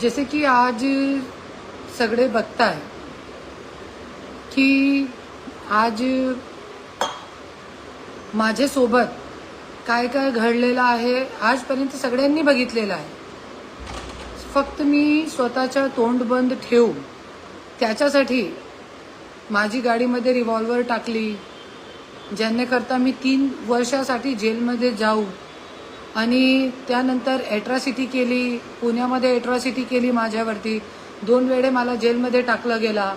जसे की आज सगळे बघताय की आज माझ्यासोबत काय काय घडलेलं आहे आजपर्यंत सगळ्यांनी बघितलेलं आहे. फक्त मी स्वतःच्या तोंड बंद ठेवू त्याच्यासाठी माझी गाडीमध्ये रिव्हॉल्वर टाकली ज्यांनी करता मी तीन वर्षासाठी जेलमध्ये जाऊ आणि त्यानंतर ॲट्रॉसिटी केली पुण्यामध्ये ॲट्रॉसिटी केली माझ्यावरती. दोन वेळे मला जेलमध्ये टाकलं गेला.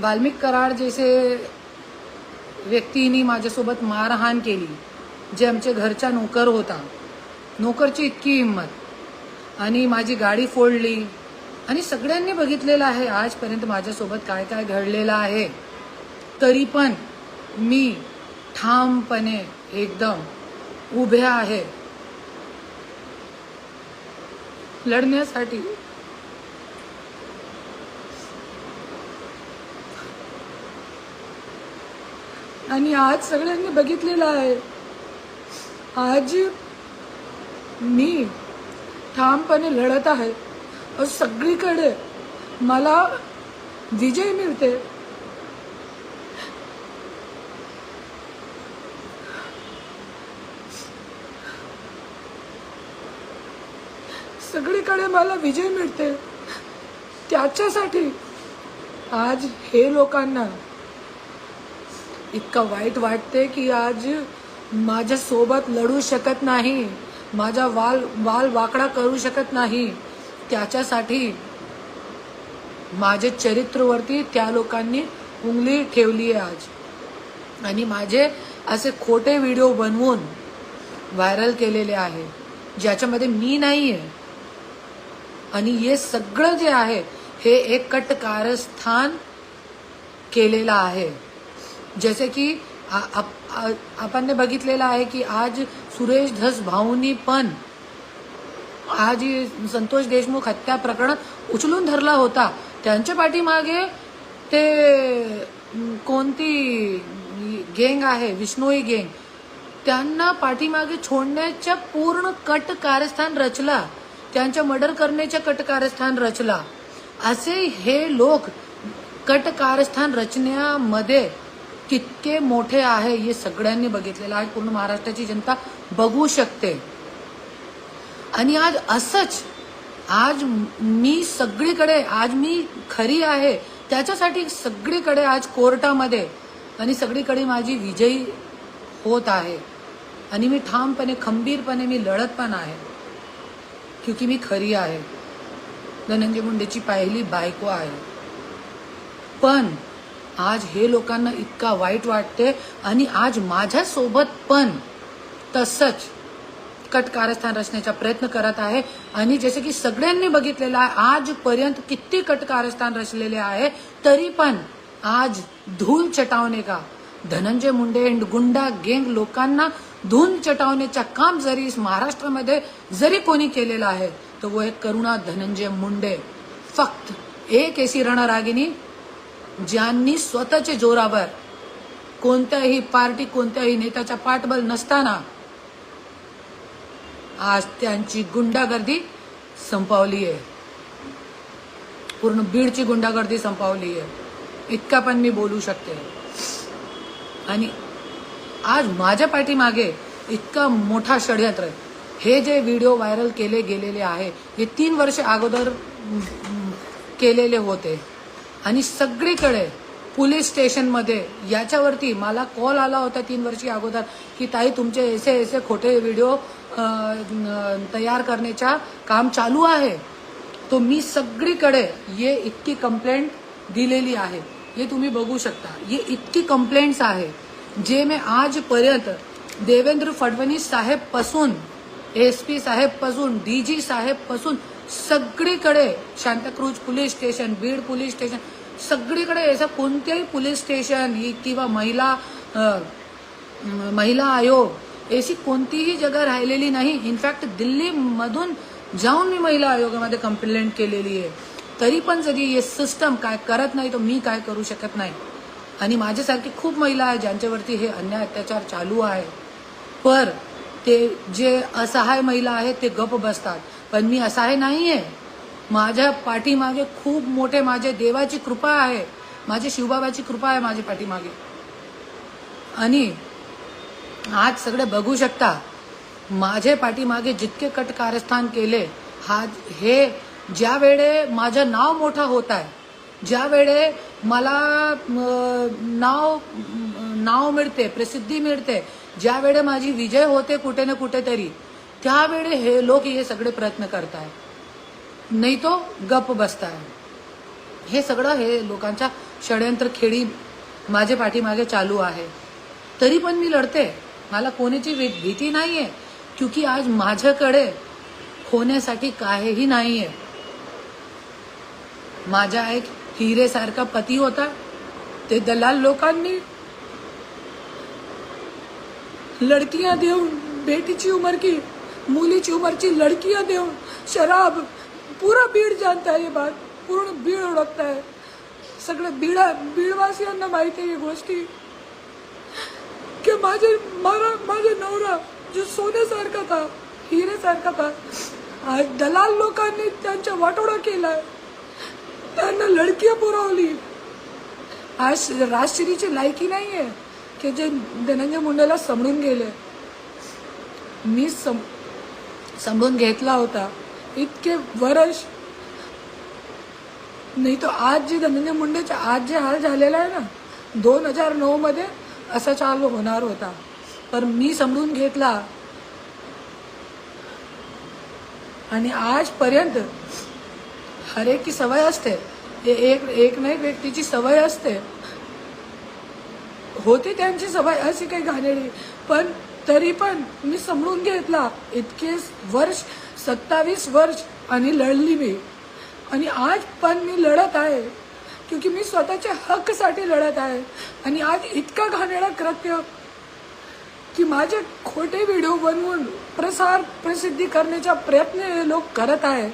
वाल्मिक कराड जैसे व्यक्तीनी माझ्यासोबत मारहाण केली जे आमच्या घरचा नोकर होता. नोकरची इतकी हिंमत. आणि माझी गाडी फोडली. आणि सगळ्यांनी बघितलेलं आहे आजपर्यंत माझ्यासोबत काय काय घडलेलं आहे. तरी पण मी ठामपणे एकदम उभे आहे. लढण्यासाठी. आणि आज सगळ्यांनी बघितलेलं आहे. आज मी ठामपणे लढत आहे. सगळीकडे मला विजय मिळते. सगळीकडे मला विजय मिळते. त्याच्यासाठी आज हे लोकांना इतकं वाईट वाटते की आज माझ्यासोबत लढू शकत नाही माझा वाल वाल वाकडा करू शकत नाही. त्याच्यासाठी माझे चरित्रवरती त्या लोकांनी उंगली ठेवली आहे आज. आणि माझे असे खोटे व्हिडिओ बनवून व्हायरल केलेले आहे ज्याच्यामध्ये मी नाही आहे आणि हे सगळं जे आहे हे एक कट कारस्थान केलेलं आहे. जसे की आप- आपण बघितलेलं आहे की आज सुरेश धस भाऊनी पण आज संतोष देशमुख हत्या प्रकरण उचलून धरला होता. त्यांच्या पाठीमागे ते कोणती गेंग आहे विष्णोई गेंग त्यांना पाठीमागे छोडण्याच्या पूर्ण कट कारस्थान रचला. त्यांच्या मर्डर करण्याच्या कटकारस्थान रचला. असे हे लोक कटकारस्थान रचण्यामध्ये कितके मोठे आहे हे सगळ्यांनी बघितलेलं. आहे पूर्ण महाराष्ट्राची जनता बघू शकते. आणि आज असंच आज मी सगळीकडे आज मी खरी आहे त्याच्यासाठी सगळीकडे आज कोर्टामध्ये आणि सगळीकडे माझी विजयी होत आहे. आणि मी ठामपणे खंबीरपणे मी लढत पण आहे. क्योंकि मी खरी आहे. धनंजय मुंडेची पहिली बायको आहे. पण आज हे लोकांना इतका वाईट वाटते आणि आज माझ्यासोबत पण तसंच कट कारस्थान रचण्याचा प्रयत्न करत आहे. आणि जसे की सगळ्यांनी बघितलेलं आहे आजपर्यंत किती कट कारस्थान रचलेले आहे तरी पण आज धूल चटावणे का? धनंजय मुंडे and गुंडा गेंग लोकांना धून चटावण्याचं काम जरी महाराष्ट्रामध्ये जरी कोणी केलेलं आहे तर वो एक करुणा धनंजय मुंडे. फक्त एक ऐसी रणरागिनी ज्यांनी स्वतःच्या जोरावर कोणत्याही पार्टी कोणत्याही नेत्याचा पाठबळ नसताना आज त्यांची गुंडागर्दी संपवली आहे. पूर्ण बीडची गुंडागर्दी संपवली आहे. इतका पण मी बोलू शकते. आणि आज माझ्या पाठीमागे इतका मोठा षडयंत्र आहे. हे जे व्हिडिओ व्हायरल केले गेलेले आहे हे तीन वर्ष अगोदर केलेले होते. आणि सगळीकडे पोलीस स्टेशनमध्ये याच्यावरती मला कॉल आला होता तीन वर्षी अगोदर की ताई तुमचे ऐसे ऐसे खोटे व्हिडिओ तयार करण्याचा काम चालू आहे. तो मी सगळीकडे ये इतकी कंप्लेंट दिलेली आहे. हे तुम्ही बघू शकता. ये इतकी कंप्लेंट्स आहे. जे मी आजपर्यंत देवेंद्र फडणवीस साहेबपासून एस पी साहेबपासून डी जी साहेबपासून सगळीकडे Santacruz police station Beed police station सगळीकडे असं कोणत्याही पोलीस स्टेशन ही किंवा महिला महिला आयोग अशी कोणतीही जगा राहिलेली नाही. इनफॅक्ट दिल्लीमधून जाऊन मी महिला आयोगामध्ये कंप्लेंट केलेली आहे. तरी पण जरी हे सिस्टम काय करत नाही तर मी काय करू शकत नाही. आणि माझ्यासारखी खूप महिला आहे ज्यांच्यावरती हे अन्याय अत्याचार चालू आहे. पर ते जे असहाय महिला आहेत ते गप बसतात. पण मी असहाय नाही आहे माझ्या पाठीमागे खूप मोठे माझे देवाची कृपा आहे. माझे शिवबाबाची कृपा आहे माझ्या पाठीमागे. आणि आज सगळे बघू शकता माझे पाठीमागे जितके कट कारस्थान केले हा हे ज्या वेळे माझं नाव मोठं होत आहे ज्या वेळे मला नाव नाव मिळते प्रसिद्धी मिळते ज्या वेळे माझी विजय होते कुठे ना कुठेतरी त्यावेळे हे लोक हे सगळे प्रयत्न करताय नाही तो गप बसताय हे सगळं हे लोकांच्या षडयंत्र खेळी माझे पाठीमागे चालू आहे. तरी पण मी लढते. मला कोणाची भी- भीती नाहीये. क्योंकि आज माझ्याकडे होण्यासाठी काहीही नाहीये. माझ्या एक हिरेसारखा पती होता. ते दलाल लोकांनी लडकिया देऊन बेटीची उमर की मुलीची उमरची लडकिया देऊन शराब पूरा बीड जाणता हे बात पूर्ण बीड ओळखता आहे सगळं बीडा बीडवासियांना माहिती आहे ही गोष्टी. की माझे मरा माझे नवरा जो सोन्यासारखा था हिरेसारखा था आज दलाल लोकांनी त्यांच्या वाटोळा केलाय. त्यांना लडकी पुरवली. आज राजश्रीची लायकी नाही आहे की जे धनंजय मुंडेला समजून गेले. मी सम समडून घेतला होता. इतके वर्ष नाही तो आज जे धनंजय मुंडेचे आज जे हाल झालेला आहे ना दोन हजार नऊ मध्ये चालू होणार होता. पण मी समजून घेतला. आणि आजपर्यंत हरेक की सवय असते. एक एक ना एक व्यक्तीची सवय असते. होती त्यांची सवय अशी काही घाणेरी पण तरी पण मी समजून घेतला इतके वर्ष सत्तावीस वर्ष आणि लढली मी. आणि आज पण मी लढत आहे. क्योंकि मी स्वतःच्या हक्कसाठी लढत आहे. आणि आज इतका घाणेरडा कृत्य की माझे खोटे व्हिडिओ बनवून प्रसार प्रसिद्धी करण्याचा प्रयत्न हे लोक करत आहे.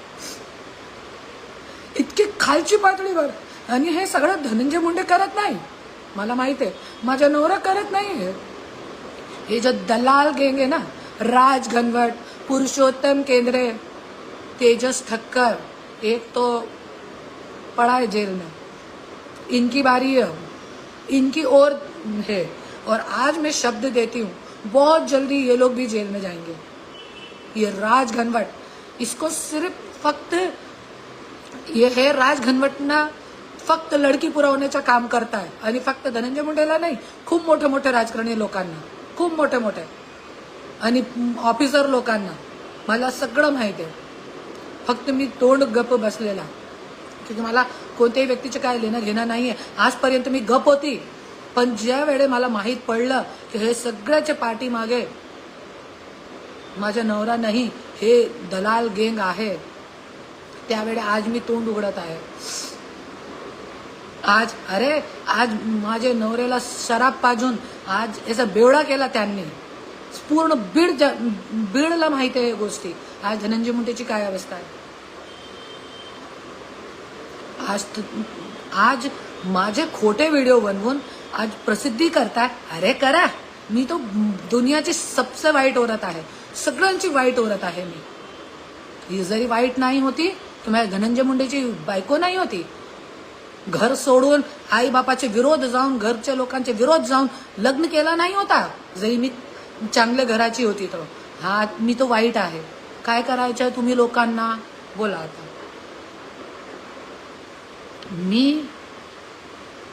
खालची पातळीवर आणि हे सगळं धनंजय मुंडे करत नाही. मला माहित आहे. माझा नवरा हे. जो दलाल गँग है ना, राज घनवट, पुरुषोत्तम केंद्रे, तेजस ठक्कर, एक तो पड़ा है जेल में इनकी बारी है इनकी और है. और आज मैं शब्द देती हूँ, बहुत जल्दी ये लोग भी जेल में जाएँगे. ये राज घनवट, इसको सिर्फ़ फक्त ये हे राज घनवटना फक्त लडकी पुरवण्याचं काम करताय. आणि फक्त धनंजय मुंडेला नाही खूप मोठे मोठे राजकारणी लोकांना खूप मोठे मोठे. आणि ऑफिसर लोकांना मला सगळं माहिती आहे. फक्त मी तोंड गप बसलेला. की मला कोणत्याही व्यक्तीचे काय लेणं घेणं नाही आहे आजपर्यंत मी गप होती. पण ज्या वेळे मला माहीत पडलं की हे सगळ्याच्या पाठीमागे माझ्या नवरा नाही हे दलाल गेंग आहे. त्यावेळी आज मी तोंड उघडत आहे. आज अरे आज माझे नवऱ्याला शराब पाजून आज याचा बेवडा केला त्यांनी. पूर्ण बीड बीडला माहिती आहे या गोष्टी. आज धनंजय मुंडेची काय अवस्था आहे? आज आज माझे खोटे व्हिडिओ बनवून आज प्रसिद्धी करताय? अरे करा. मी तो दुनियाची सबसे वाईट औरत आहे. सगळ्यांची वाईट औरत आहे मी. ही जरी वाईट नाही होती तुम्हाला धनंजय मुंडेची बायको नाही होती. घर सोडून आई बापाचे विरोध जाऊन घरच्या लोकांचे विरोध जाऊन लग्न केला नाही होता. जरी मी चांगल्या घराची होती तर हा मी तो वाईट आहे. काय करायचं तुम्ही लोकांना? बोला आता. मी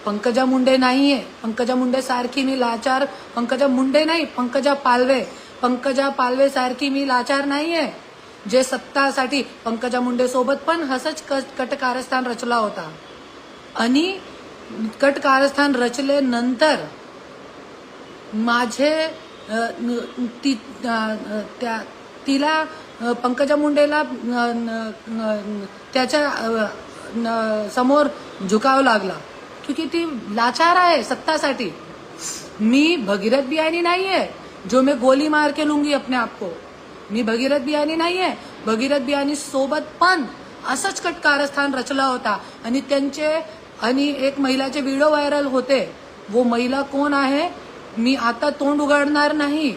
पंकजा मुंडे नाहीये. पंकजा मुंडे सारखी मी लाचार. पंकजा मुंडे नाही पंकजा पालवे. पंकजा पालवे सारखी मी लाचार नाहीये. जे सत्तासाठी पंकजा मुंडे सोबत पण हसच कट कटकारस्थान रचला होता. आणि कटकारस्थान रचले नंतर माझे ती त्या तिला पंकजा मुंडेला न- त्याच्या न- समोर झुकावं लागला. क्योंकि ती लाचार आहे सत्तासाठी. मी भगीरथ बियाणी नाहीये. जो मैं गोली मार के लूंगी अपने आप को. मी भगीरथ बियाणी नाहीये. भगीरथ बियाणी सोबत पण असंच कट कारस्थान रचला होता. आणि त्यांचे आणि एक महिलाचे व्हिडिओ व्हायरल होते. वो महिला कोण आहे? मी आता तोंड उघडणार नाही.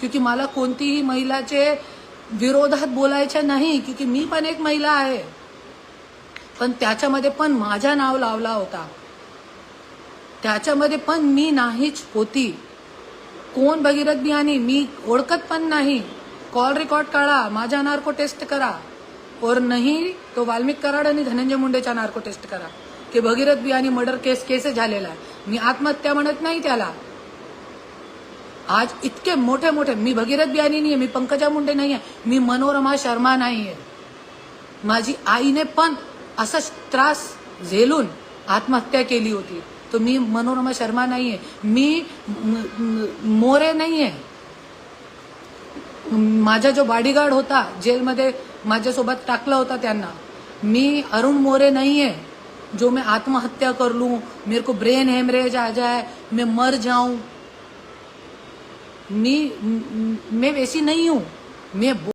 क्योंकि मला कोणतीही महिलाचे विरोधात बोलायचे नाही क्योंकि मी पण एक महिला आहे. पण त्याच्यामध्ये पण माझा नाव लावला होता. त्याच्यामध्ये पण मी नाहीच होती. कोण भगीरथ बियाणी मी ओळखत पण नाही. कॉल रेकॉर्ड काढा माझ्या नार्को टेस्ट करा. और नाही तो वाल्मिक कराड आणि धनंजय मुंडेच्या नार्को टेस्ट करा. की Bhagirath Biyani murder case case झालेला आहे. मी आत्महत्या म्हणत नाही त्याला. आज इतके मोठे मोठे मी भगीरथ बियाणी आहे मी पंकजा मुंडे नाहीये मी मनोरमा शर्मा नाहीये. माझी आईने पण असा त्रास झेलून आत्महत्या केली होती. तो मी मनोरमा शर्मा नाहीये. मी मोरे नाही आहे माझा जो बॉडीगार्ड होता जेल जेलमध्ये माझ्यासोबत टाकला होता त्यांना. मी अरुण मोरे नहीं है जो मैं आत्महत्या कर लू, मेरे को ब्रेन हेमरेज आ जाए, मैं मर जाऊँ. मी वैसी नहीं हूँ. मैं